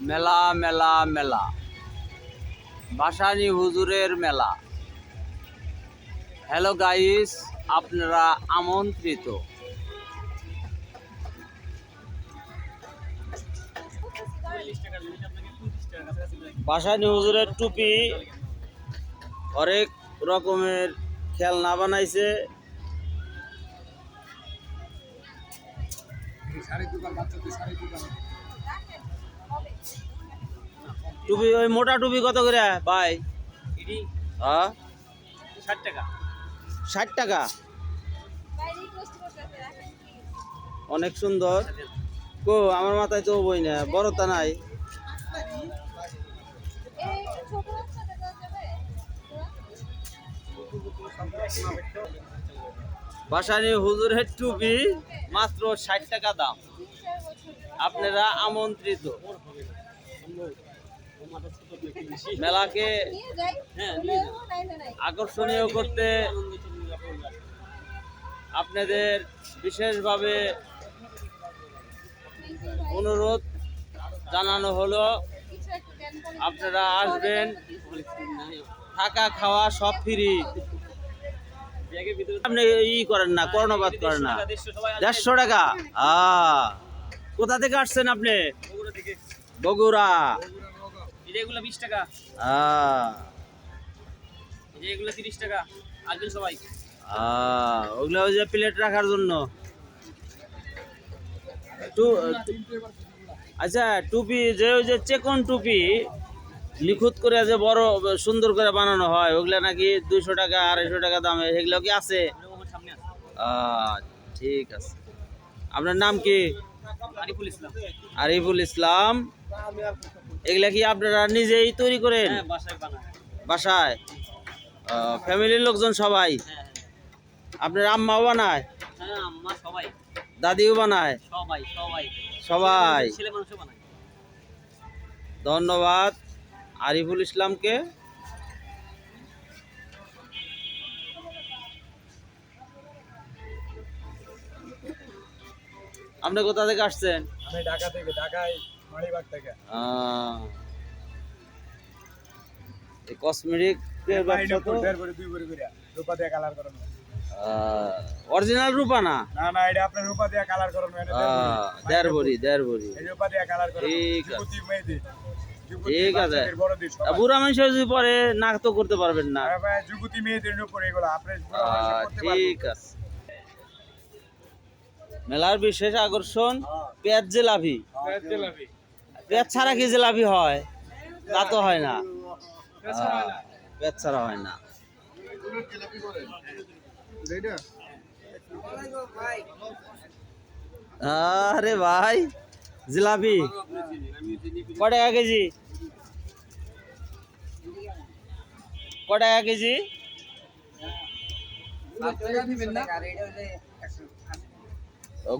মেলা মেলা মেলা। ভাসানি হুজুরের মেলা। হ্যালো গাইস, আপনারা আমন্ত্রিত। ভাসানি হুজুরের টুপি অনেক রকমের খেলনা বানাইছে। টুপি ওই মোটা টুপি কত করে? ভাই। হ্যাঁ? ষাট টাকা। ষাট টাকা? অনেক সুন্দর। কো আমার মাথায় তো বই না বড়তা নাই। বাসানি হুজুরের টুপি মাত্র ষাট টাকা দাম। আপনারা আমন্ত্রিত। মেলাকে আকর্ষণীয় করতে আপনাদের বিশেষভাবে অনুরোধ জানানো হলো। আপনারা আসবেন, থাকা খাওয়া সব ফ্রি। আপনি ই করেন না, কর্ণপাত করেন না। দেড়শো টাকা। কোথা থেকে আসছেন আপনি? বগুড়া। এগুলো বিশ টাকা। আ এই যে এগুলো তিরিশ টাকা। আসবেন সবাই। আ, ওগুলো ওই যে প্লেট রাখার জন্য। টু- আচ্ছা টুপি যে ওই যে চেকন টুপি নিখুঁত করে যে বড় সুন্দর করে বানানো হয় ওগুলা নাকি দুইশো টাকা আড়াইশো টাকা দামে সেগুলো কি আছে? ঠিক আছে। আপনার নাম কি? আরিফুল ইসলাম। আরিফুল ইসলাম। এগুলা কি আপনারা নিজেই তৈরি করেন? হ্যাঁ বাসায় ফ্যামিলির লোকজন সবাই? হ্যাঁ আপনার আম্মাও বানায়? হ্যাঁ সবাই। দাদিও বানায়? সবাই ধন্যবাদ। আরিফুল ইসলামকে আপনি কোথা থেকে আসছেন? আমি ঢাকা থেকে ঢাকায় মালিবাগ থেকে। আহ, এই কসমেটিক ব্যবসা তো দেড় করে দুই করে করে। রূপা দিয়ে কালার করানো অরিজিনাল রূপা না? না না এটা আপনার রূপা দিয়ে কালার করানো দেড় বড়ি। দেড় বড়ি এই রূপা দিয়ে কালার করানো ঠিক আছে। ঠিক আছে। বুড়া মানুষ যদি পরে না তো করতে পারবেন না। আর যুবতী মেয়েদের উপরে এগুলো। আপনি। ঠিক আছে। মেলার বিশেষ আকর্ষণ পেঁয়াজ জিলাপি। পেঁয়াজ ছাড়া কি জিলাপি হয়? তা তো হয় না। পেঁয়াজ ছাড়া হয় না। আরে ভাই জিলাপি। ক টাকা কেজি? ক টাকা কেজি?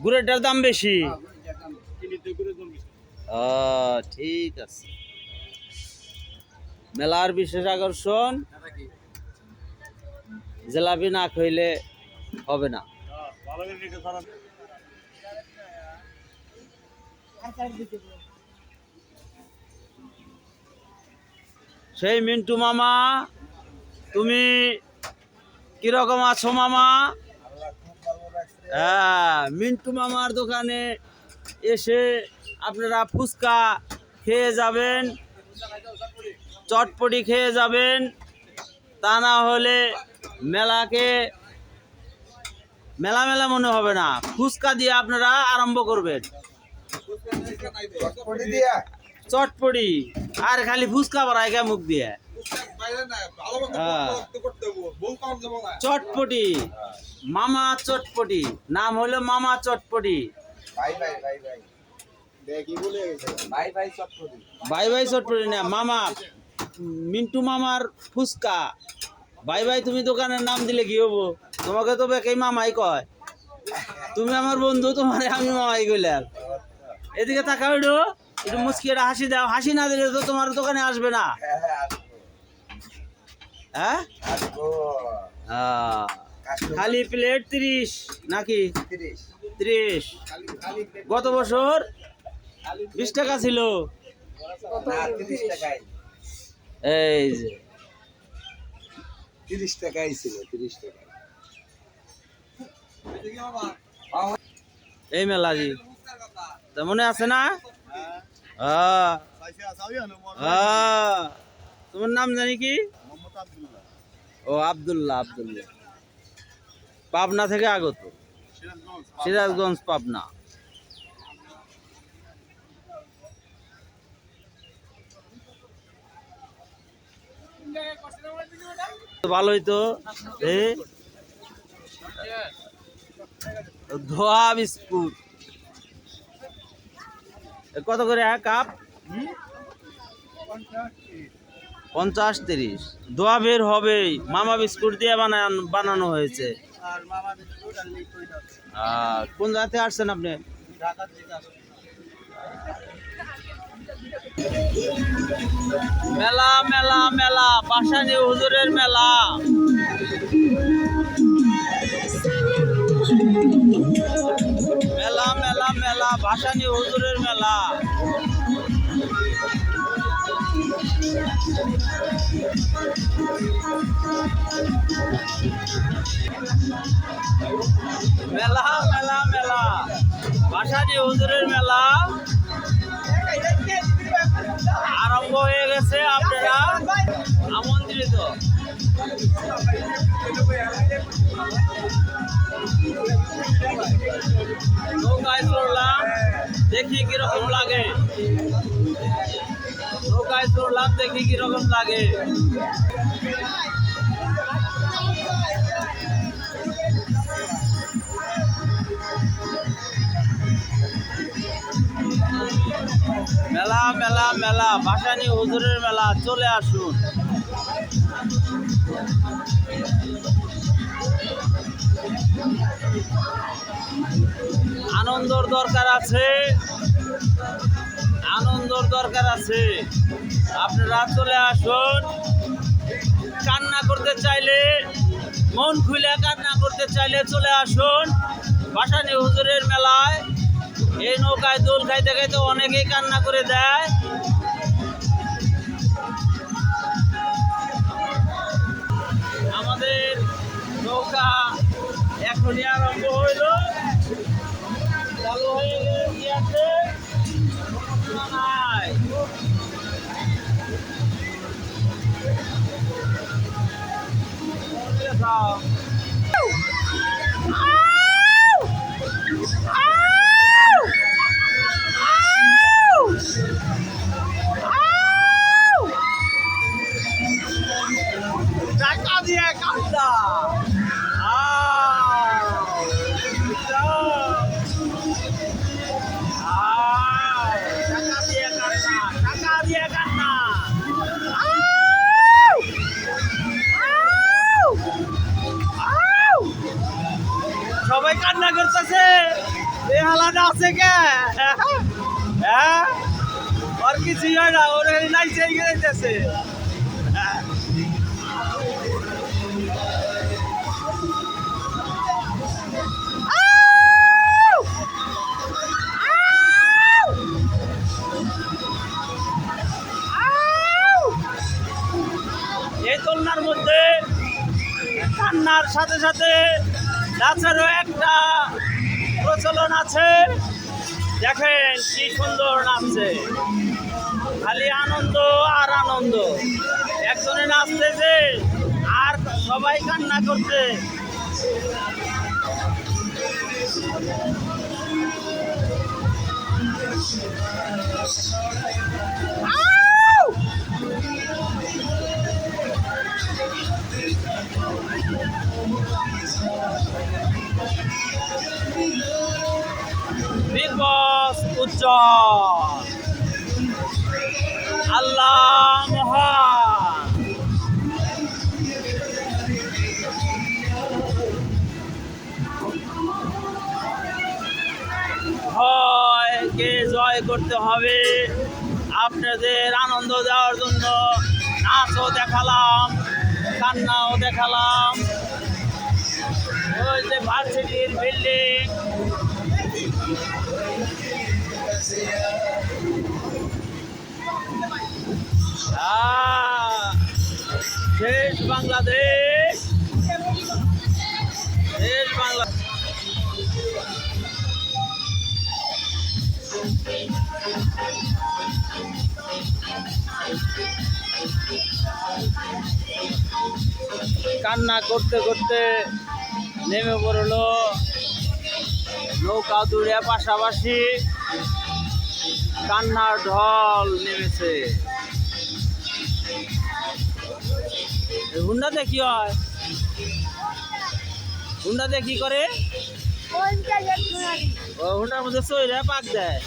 গুড়েরটার দাম বেশি? ও, ঠিক আছে। মেলার বিশেষ আকর্ষণ? জেলাপি না খাইলে হবে না। সেই মিন্টু মামা তুমি কীরকম আছো মামা? হ্যাঁ মিন্টু মামার দোকানে এসে আপনারা ফুচকা খেয়ে যাবেন চটপটি খেয়ে যাবেন তা না হলে মেলাকে মেলা মেলা মনে হবে না। ফুচকা দিয়ে আপনারা আরম্ভ করবেন। চটপটি আর খালি ফুচকা বাড়ায় কে মুখ দিয়ে। চটপটি। মামা চটপটি। নাম হলো মামা চটপটি। ভাই ভাই চটপটি। না মামা। মিন্টু মামার ফুচকা। ভাই ভাই তুমি দোকানের নাম দিলে কি হব? তোমাকে তো বেকেই মামাই কয়। তুমি আমার বন্ধু তোমার আমি মামাই কইলাম। এদিকে তাকাও একটু। একটু মুচকি হাসি দাও। হাসি না দিলে তো তোমার দোকানে আসবে না। হ্যাঁ? খালি প্লেট তিরিশ নাকি? ত্রিশ। গত বছর বিশ টাকা ছিল। এই যে। তিরিশ টাকাই ছিল তিরিশ টাকা এই মেলা জি। তা মনে আছে না? হ্যাঁ। হ্যাঁ। তোমার নাম জানি কি? ও আব্দুল্লাহ আব্দুল্লাহ। পাবনা থেকে আগত? সিরাজগঞ্জ পাবনা। ভালোই তো। ধোয়া বিস্কুট। কত করে এক কাপ? পঞ্চাশ তিরিশ। ধোয়া বের হবেই। মামা বিস্কুট দিয়ে বানান বানানো হয়েছে। কোন থেকে আসছেন আপনি? মেলা মেলা মেলা। পাশানি হুজুরের মেলা। মেলা মেলা মেলা। ভাসানি হুজুরের মেলা। মেলা মেলা মেলা। ভাসানি হুজুরের মেলা। আরম্ভ হয়ে গেছে আপনারা আমন্ত্রিত। নৌকায় চড়লাম, দেখি কীরকম লাগে। নৌকায় চড়লাম দেখি কীরকম লাগে। মেলা মেলা মেলা, ভাসানি হুজুরের মেলা, চলে আসুন। আনন্দর দরকার আছে। আনন্দর দরকার আছে। আপনারা চলে আসুন। কান্না করতে চাইলে, মন খুলে কান্না করতে চাইলে চলে আসুন। ভাসানি হুজুরের মেলায় এই নৌকায় দোল খাইতে খাইতে অনেকেই কান্না করে দেয়। আমাদের নৌকা এখনই আরম্ভ হইল। চালু হয়ে নাই যাও টাকা আছে কে? হ্যাঁ? আর কিছুই হয় না, ওর নাইছে গেছে এই মধ্যে সাথে সাথে নাচেরও একটা প্রচলন আছে। দেখেন কি সুন্দর নাচছে। খালি আনন্দ আর আনন্দ। একজনে নাচতেছে আর সবাই কান্না করছে। বিগ বস উজ্জ্বল। আল্লাহ মহান। ভয়কে জয় করতে হবে। আপনাদের আনন্দ দেওয়ার জন্য নাচও দেখালাম, কান্নাও দেখালাম। ওই যে ভার্সিটির বিল্ডিং শেষ বাংলাদেশ। শেষ বাংলা কান্না করতে করতে নেমে পড়ল নৌকা দূরে পাশাপাশি কান্নার ঢল নেমেছে। এই হুন্ডাতে কি হয়? হুন্ডাতে কি করে? হুন্ডার মধ্যে চইরা পাক দেয়।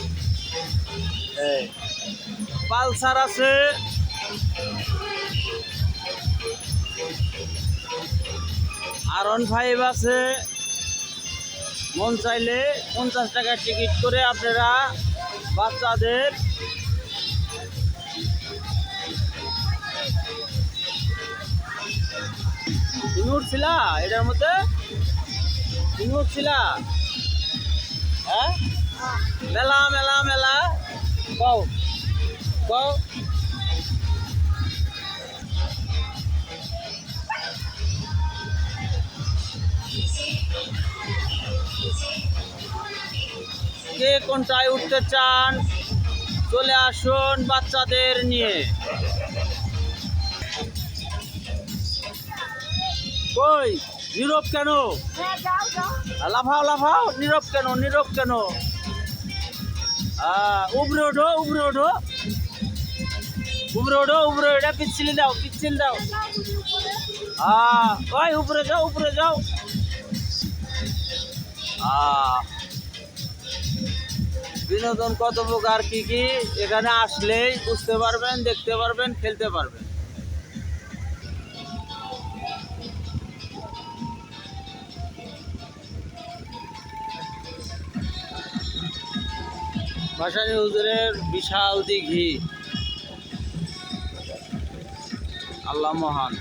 পালসার আছে। আরন ফাইভ আছে। মন চাইলে পঞ্চাশ টাকার টিকিট করে আপনারা বাচ্চাদের তুমি এটার মধ্যে? তুমি হ্যাঁ? মেলা মেলা মেলা। কও কও। কে কোনটায় উঠতে চান চলে আসুন বাচ্চাদের নিয়ে। কই নীরব কেন? লাফাও লাফাও নীরব কেন নীরব কেন? উবরে ওঠো উপরে ওঠো। উপরে ওঠো উপরে ওঠা পিচ্ছিল দাও পিচ্ছিল দাও। আহ, ওই উপরে যাও উপরে যাও। আহ বিনোদন কত প্রকার, কি কি? এখানে আসলেই বুঝতে পারবেন, দেখতে পারবেন, খেলতে পারবেন। ভাসানী হুজুরের বিশাল দিঘি। আল্লাহ মহান।